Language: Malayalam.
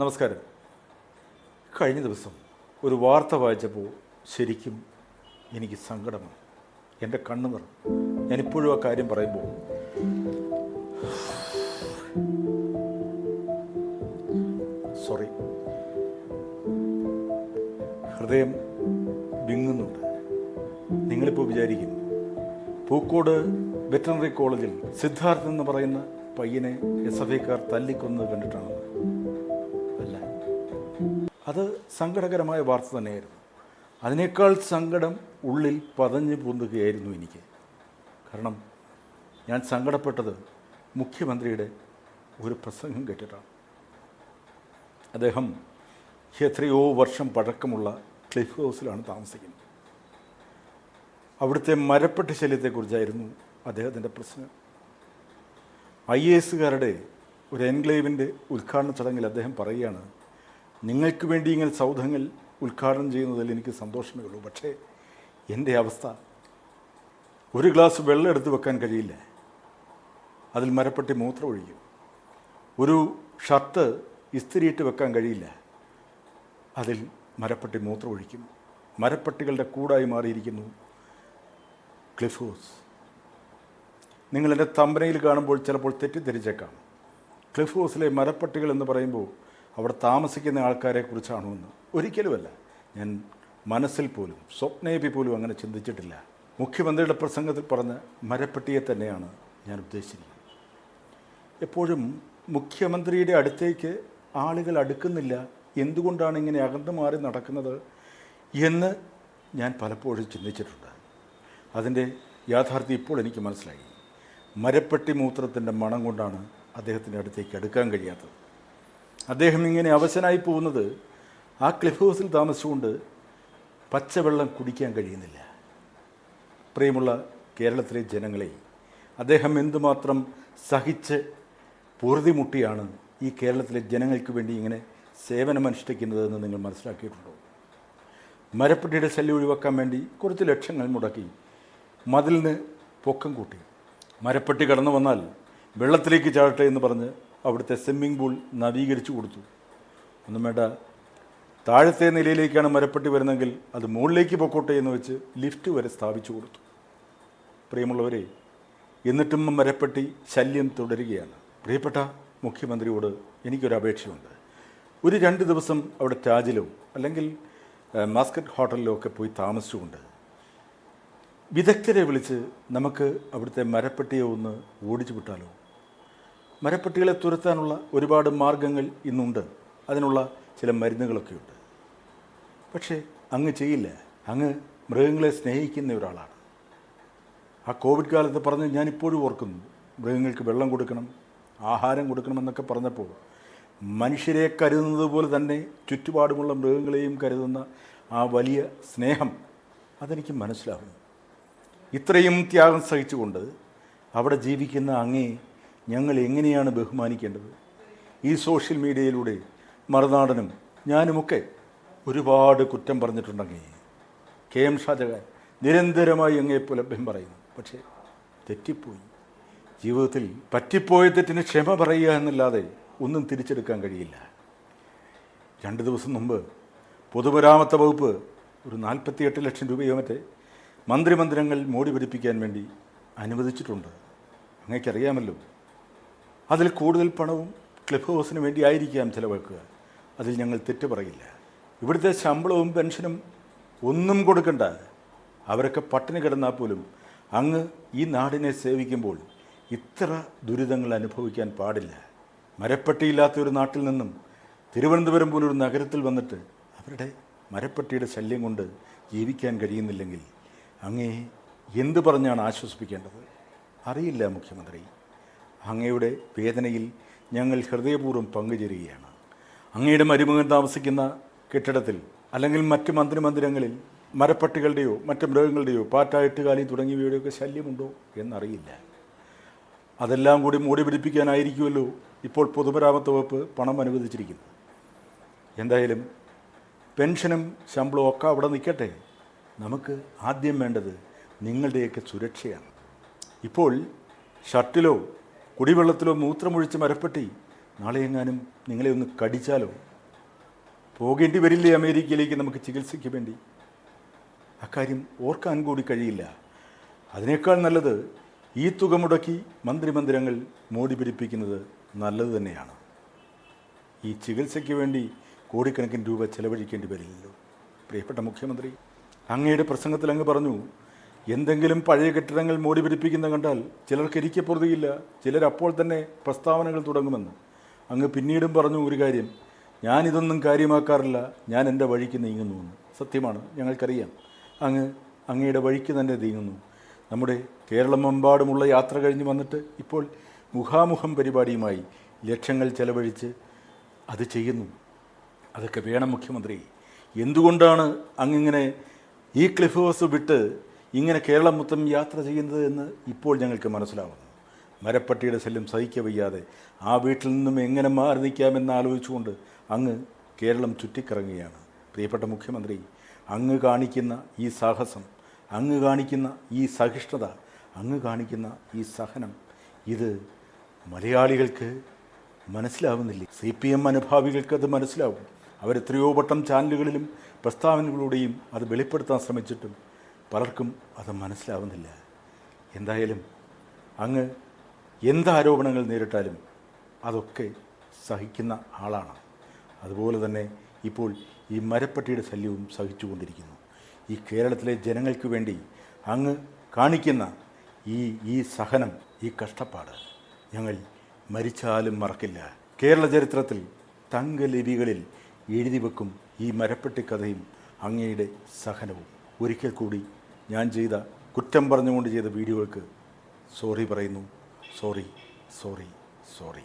നമസ്കാരം. കഴിഞ്ഞ ദിവസം ഒരു വാർത്ത വായിച്ചപ്പോൾ ശരിക്കും എനിക്ക് സങ്കടമാണ്. എന്റെ കണ്ണു നിറം ഞാനിപ്പോഴും ആ കാര്യം പറയുമ്പോൾ സോറി. ഹൃദയം വിങ്ങുന്നുണ്ട്. നിങ്ങളിപ്പോൾ വിചാരിക്കും പൂക്കോട് വെറ്ററിനറി കോളേജിൽ സിദ്ധാർത്ഥ് എന്ന് പറയുന്ന പയ്യനെ എസ് എഫ് ഐക്കാർ തല്ലിക്കൊന്നത് കണ്ടിട്ടാണെന്ന്. അത് സങ്കടകരമായ വാർത്ത തന്നെയായിരുന്നു. അതിനേക്കാൾ സങ്കടം ഉള്ളിൽ പതഞ്ഞു പൊന്തുകയായിരുന്നു എനിക്ക്. കാരണം ഞാൻ സങ്കടപ്പെട്ടത് മുഖ്യമന്ത്രിയുടെ ഒരു പ്രസംഗം കേട്ടിട്ടാണ്. അദ്ദേഹം എത്രയോ വർഷം പഴക്കമുള്ള ക്ലിഫ് ഹൗസിലാണ് താമസിക്കുന്നത്. അവിടുത്തെ മരപ്പെട്ട ശല്യത്തെക്കുറിച്ചായിരുന്നു അദ്ദേഹത്തിന്റെ പ്രസംഗം. ഐ എ എസുകാരുടെ ഒരു എൻക്ലേവിന്റെ ഉദ്ഘാടന ചടങ്ങിൽ അദ്ദേഹം പറയുകയാണ് നിങ്ങൾക്ക് വേണ്ടി ഇങ്ങനെ സൗധങ്ങൾ ഉദ്ഘാടനം ചെയ്യുന്നതിൽ എനിക്ക് സന്തോഷമേ ഉള്ളൂ. പക്ഷേ എന്റെ അവസ്ഥ ഒരു ഗ്ലാസ് വെള്ളം എടുത്ത് വെക്കാൻ കഴിയില്ല. അതിൽ മരപ്പെട്ടി മൂത്രം ഒഴിക്കും. ഒരു ഷർട്ട് ഇസ്തിരിയിട്ട് വെക്കാൻ കഴിയില്ല. അതിൽ മരപ്പെട്ടി മൂത്രം ഒഴിക്കും. മരപ്പെട്ടികളുടെ കൂടായി മാറിയിരിക്കുന്നു ക്ലിഫ് ഹൗസ്. നിങ്ങളെന്റെ തമ്പനയിൽ കാണുമ്പോൾ ചിലപ്പോൾ തെറ്റിദ്ധരിച്ചേക്കാം. ക്ലിഫ് ഹൗസിലെ മരപ്പട്ടികൾ എന്ന് പറയുമ്പോൾ അവിടെ താമസിക്കുന്ന ആൾക്കാരെ കുറിച്ചാണോ എന്ന് ഒരിക്കലുമല്ല. ഞാൻ മനസ്സിൽ പോലും സ്വപ്നേപി പോലും അങ്ങനെ ചിന്തിച്ചിട്ടില്ല. മുഖ്യമന്ത്രിയുടെ പ്രസംഗത്തിൽ പറഞ്ഞ മരപ്പെട്ടിയെ തന്നെയാണ് ഞാൻ ഉദ്ദേശിച്ചിരിക്കുന്നത്. എപ്പോഴും മുഖ്യമന്ത്രിയുടെ അടുത്തേക്ക് ആളുകൾ അടുക്കുന്നില്ല. എന്തുകൊണ്ടാണ് ഇങ്ങനെ അകന്നു മാറി നടക്കുന്നത് എന്ന് ഞാൻ പലപ്പോഴും ചിന്തിച്ചിട്ടുണ്ട്. അതിന്റെ യാഥാർത്ഥ്യം ഇപ്പോൾ എനിക്ക് മനസ്സിലായി. മരപ്പെട്ടി മൂത്രത്തിന്റെ മണം കൊണ്ടാണ് അദ്ദേഹത്തിന്റെ അടുത്തേക്ക് അടുക്കാൻ കഴിയാത്തത്. അദ്ദേഹം ഇങ്ങനെ അവശനായി പോകുന്നത് ആ ക്ലിഫ് ഹൗസിൽ താമസിച്ചുകൊണ്ട് പച്ചവെള്ളം കുടിക്കാൻ കഴിയുന്നില്ല. പ്രിയമുള്ള കേരളത്തിലെ ജനങ്ങളെ അദ്ദേഹം എന്തുമാത്രം സഹിച്ച് പൊറുതിമുട്ടിയാണ് ഈ കേരളത്തിലെ ജനങ്ങൾക്ക് വേണ്ടി ഇങ്ങനെ സേവനമനുഷ്ഠിക്കുന്നതെന്ന് നിങ്ങൾ മനസ്സിലാക്കിയിട്ടുണ്ടോ? മരപ്പെട്ടിയുടെ ശല്യം ഒഴിവാക്കാൻ വേണ്ടി കുറച്ച് ലക്ഷങ്ങൾ മുടക്കി മതിലിന് പൊക്കം കൂട്ടി. മരപ്പെട്ടി കടന്നു വന്നാൽ വെള്ളത്തിലേക്ക് ചാടട്ടെ എന്ന് പറഞ്ഞ് അവിടുത്തെ സ്വിമ്മിംഗ് പൂൾ നവീകരിച്ചു കൊടുത്തു. ഒന്നും വേണ്ട. താഴത്തെ നിലയിലേക്കാണ് മരപ്പെട്ടി വരുന്നതെങ്കിൽ അത് മുകളിലേക്ക് പൊക്കോട്ടെ എന്ന് വെച്ച് ലിഫ്റ്റ് വരെ സ്ഥാപിച്ചു കൊടുത്തു. പ്രിയമുള്ളവരെ എന്നിട്ടും മരപ്പെട്ടി ശല്യം തുടരുകയാണ്. പ്രിയപ്പെട്ട മുഖ്യമന്ത്രിയോട് എനിക്കൊരു അപേക്ഷയുണ്ട്. ഒരു രണ്ട് ദിവസം അവിടെ ടാജിലോ അല്ലെങ്കിൽ മാസ്കറ്റ് ഹോട്ടലിലോ ഒക്കെ പോയി താമസിച്ചുകൊണ്ട് വിദഗ്ധരെ വിളിച്ച് നമുക്ക് അവിടുത്തെ മരപ്പെട്ടിയെ ഒന്ന് ഓടിച്ചു വിട്ടാലോ? മരപ്പെട്ടികളെ തുരത്താനുള്ള ഒരുപാട് മാർഗങ്ങൾ ഇന്നുണ്ട്. അതിനുള്ള ചില മരുന്നുകളൊക്കെയുണ്ട്. പക്ഷേ അങ്ങ് ചെയ്യില്ല. അങ്ങ് മൃഗങ്ങളെ സ്നേഹിക്കുന്ന ഒരാളാണ്. ആ കോവിഡ് കാലത്ത് പറഞ്ഞ് ഞാനിപ്പോഴും ഓർക്കുന്നു. മൃഗങ്ങൾക്ക് വെള്ളം കൊടുക്കണം ആഹാരം കൊടുക്കണമെന്നൊക്കെ പറഞ്ഞപ്പോൾ മനുഷ്യരെ കരുതുന്നത് പോലെ തന്നെ ചുറ്റുപാടുമുള്ള മൃഗങ്ങളെയും കരുതുന്ന ആ വലിയ സ്നേഹം അതെനിക്ക് മനസ്സിലാകുന്നു ഇത്രയും ത്യാഗം സഹിച്ചുകൊണ്ട് അവിടെ ജീവിക്കുന്ന അങ്ങേ ഞങ്ങൾ എങ്ങനെയാണ് ബഹുമാനിക്കേണ്ടത്? ഈ സോഷ്യൽ മീഡിയയിലൂടെ മറുനാടനും ഞാനുമൊക്കെ ഒരുപാട് കുറ്റം പറഞ്ഞിട്ടുണ്ടങ്ങേ കെ എം ഷാജഹാൻ നിരന്തരമായി അങ്ങേ പുലഭ്യം പറയുന്നു. പക്ഷേ തെറ്റിപ്പോയി. ജീവിതത്തിൽ പറ്റിപ്പോയ തെറ്റിന് ക്ഷമ പറയുക എന്നല്ലാതെ ഒന്നും തിരിച്ചെടുക്കാൻ കഴിയില്ല. രണ്ട് ദിവസം മുമ്പ് പൊതുമരാമത്ത വകുപ്പ് ഒരു നാൽപ്പത്തിയെട്ട് ലക്ഷം രൂപയോ മറ്റേ മന്ത്രിമന്ദിരങ്ങൾ മോടി പിടിപ്പിക്കാൻ വേണ്ടി അനുവദിച്ചിട്ടുണ്ട്. അങ്ങേക്കറിയാമല്ലോ അതിൽ കൂടുതൽ പണവും ക്ലിഫ് ഹൗസിന് വേണ്ടി ആയിരിക്കാം ചിലവാക്കുക അതിൽ ഞങ്ങൾ തെറ്റ് പറയില്ല. ഇവിടുത്തെ ശമ്പളവും പെൻഷനും ഒന്നും കൊടുക്കണ്ട. അവരൊക്കെ പട്ടിണി കിടന്നാൽ പോലും അങ്ങ് ഈ നാടിനെ സേവിക്കുമ്പോൾ ഇത്ര ദുരിതങ്ങൾ അനുഭവിക്കാൻ പാടില്ല. മരപ്പെട്ടിയില്ലാത്ത ഒരു നാട്ടിൽ നിന്നും തിരുവനന്തപുരം പോലൊരു നഗരത്തിൽ വന്നിട്ട് അവരുടെ മരപ്പെട്ടിയുടെ ശല്യം കൊണ്ട് ജീവിക്കാൻ കഴിയുന്നില്ലെങ്കിൽ അങ്ങേ എന്ത് പറഞ്ഞാണ് ആശ്വസിപ്പിക്കേണ്ടത്? അറിയില്ല മുഖ്യമന്ത്രി. അങ്ങയുടെ വേദനയിൽ ഞങ്ങൾ ഹൃദയപൂർവം പങ്കുചേരുകയാണ്. അങ്ങയുടെ മരുമകൻ താമസിക്കുന്ന കെട്ടിടത്തിൽ അല്ലെങ്കിൽ മറ്റ് മന്ത്രിമന്ദിരങ്ങളിൽ മരപ്പട്ടികളുടെയോ മറ്റ് മൃഗങ്ങളുടെയോ പാറ്റായിട്ടുകാലി തുടങ്ങിയവയുടെയൊക്കെ ശല്യമുണ്ടോ എന്നറിയില്ല. അതെല്ലാം കൂടി മൂടി പിടിപ്പിക്കാനായിരിക്കുമല്ലോ ഇപ്പോൾ പൊതുമരാമത്ത് വകുപ്പ് പണം അനുവദിച്ചിരിക്കുന്നത്. എന്തായാലും പെൻഷനും ശമ്പളവും ഒക്കെ അവിടെ നിൽക്കട്ടെ. നമുക്ക് ആദ്യം വേണ്ടത് നിങ്ങളുടെയൊക്കെ സുരക്ഷയാണ്. ഇപ്പോൾ ഷർട്ടിലോ കുടിവെള്ളത്തിലോ മൂത്രമൊഴിച്ച് മരപ്പെട്ടി. നാളെ എങ്ങാനും നിങ്ങളെ ഒന്ന് കടിച്ചാലോ? പോകേണ്ടി വരില്ലേ അമേരിക്കയിലേക്ക് നമുക്ക് ചികിത്സയ്ക്ക് വേണ്ടി? അക്കാര്യം ഓർക്കാൻ കൂടി കഴിയില്ല. അതിനേക്കാൾ നല്ലത് ഈ തുക മുടക്കി മന്ത്രിമന്ദിരങ്ങൾ മോടി പിടിപ്പിക്കുന്നത് നല്ലത് തന്നെയാണ്. ഈ ചികിത്സയ്ക്ക് വേണ്ടി കോടിക്കണക്കിന് രൂപ ചെലവഴിക്കേണ്ടി വരില്ലല്ലോ. പ്രിയപ്പെട്ട മുഖ്യമന്ത്രി അങ്ങയുടെ പ്രസംഗത്തിൽ അങ്ങ് പറഞ്ഞു എന്തെങ്കിലും പഴയ കെട്ടിടങ്ങൾ മോടി പിടിപ്പിക്കുന്ന കണ്ടാൽ ചിലർക്ക് ഇരിക്കപ്പുറതിയില്ല ചിലർ അപ്പോൾ തന്നെ പ്രസ്താവനകൾ തുടങ്ങുമെന്ന്. അങ്ങ് പിന്നീടും പറഞ്ഞു ഒരു കാര്യം. ഞാനിതൊന്നും കാര്യമാക്കാറില്ല. ഞാൻ എന്റെ വഴിക്ക് നീങ്ങുന്നു എന്ന്. സത്യമാണ്. ഞങ്ങൾക്കറിയാം. അങ്ങ് അങ്ങയുടെ വഴിക്ക് തന്നെ നീങ്ങുന്നു. നമ്മുടെ കേരളമെമ്പാടുമുള്ള യാത്ര കഴിഞ്ഞ് വന്നിട്ട് ഇപ്പോൾ മുഖാമുഖം പരിപാടിയുമായി ലക്ഷങ്ങൾ ചെലവഴിച്ച് അത് ചെയ്യുന്നു. അതൊക്കെ വേണം മുഖ്യമന്ത്രി. എന്തുകൊണ്ടാണ് അങ്ങിങ്ങനെ ഈ ക്ലിഫ് ഹൗസ് വിട്ട് ഇങ്ങനെ കേരളം മൊത്തം യാത്ര ചെയ്യുന്നത് എന്ന് ഇപ്പോൾ ഞങ്ങൾക്ക് മനസ്സിലാവുന്നു. മരപ്പട്ടിയുടെ ശല്യം സഹിക്ക വയ്യാതെ ആ വീട്ടിൽ നിന്നും എങ്ങനെ മാറി നിൽക്കാമെന്ന് ആലോചിച്ചുകൊണ്ട് അങ്ങ് കേരളം ചുറ്റിക്കറങ്ങുകയാണ്. പ്രിയപ്പെട്ട മുഖ്യമന്ത്രി അങ്ങ് കാണിക്കുന്ന ഈ സാഹസം അങ്ങ് കാണിക്കുന്ന ഈ സഹിഷ്ണുത അങ്ങ് കാണിക്കുന്ന ഈ സഹനം ഇത് മലയാളികൾക്ക് മനസ്സിലാവുന്നില്ല? സി പി എം അനുഭാവികൾക്ക് അത് മനസ്സിലാവും. അവരെത്രയോ വട്ടം ചാനലുകളിലും പ്രസ്താവനകളിലൂടെയും അത് വെളിപ്പെടുത്താൻ ശ്രമിച്ചിട്ടും പലർക്കും അത് മനസ്സിലാവുന്നില്ല. എന്തായാലും അങ്ങ് എന്ത് ആരോപണങ്ങൾ നേരിട്ടാലും അതൊക്കെ സഹിക്കുന്ന ആളാണ്. അതുപോലെ തന്നെ ഇപ്പോൾ ഈ മരപ്പട്ടിയുടെ ശല്യവും സഹിച്ചുകൊണ്ടിരിക്കുന്നു ഈ കേരളത്തിലെ ജനങ്ങൾക്ക് വേണ്ടി അങ്ങ് കാണിക്കുന്ന ഈ ഈ സഹനം ഈ കഷ്ടപ്പാട് ഞങ്ങൾ മരിച്ചാലും മറക്കില്ല. കേരള ചരിത്രത്തിൽ തങ്കലിപികളിൽ എഴുതി വെക്കും ഈ മരപ്പെട്ടി കഥയും അങ്ങയുടെ സഹനവും. ഒരിക്കൽ കൂടി ഞാൻ ചെയ്ത കുറ്റം പറഞ്ഞുകൊണ്ട് ചെയ്ത വീഡിയോകൾക്ക് സോറി പറയുന്നു. Sorry sorry sorry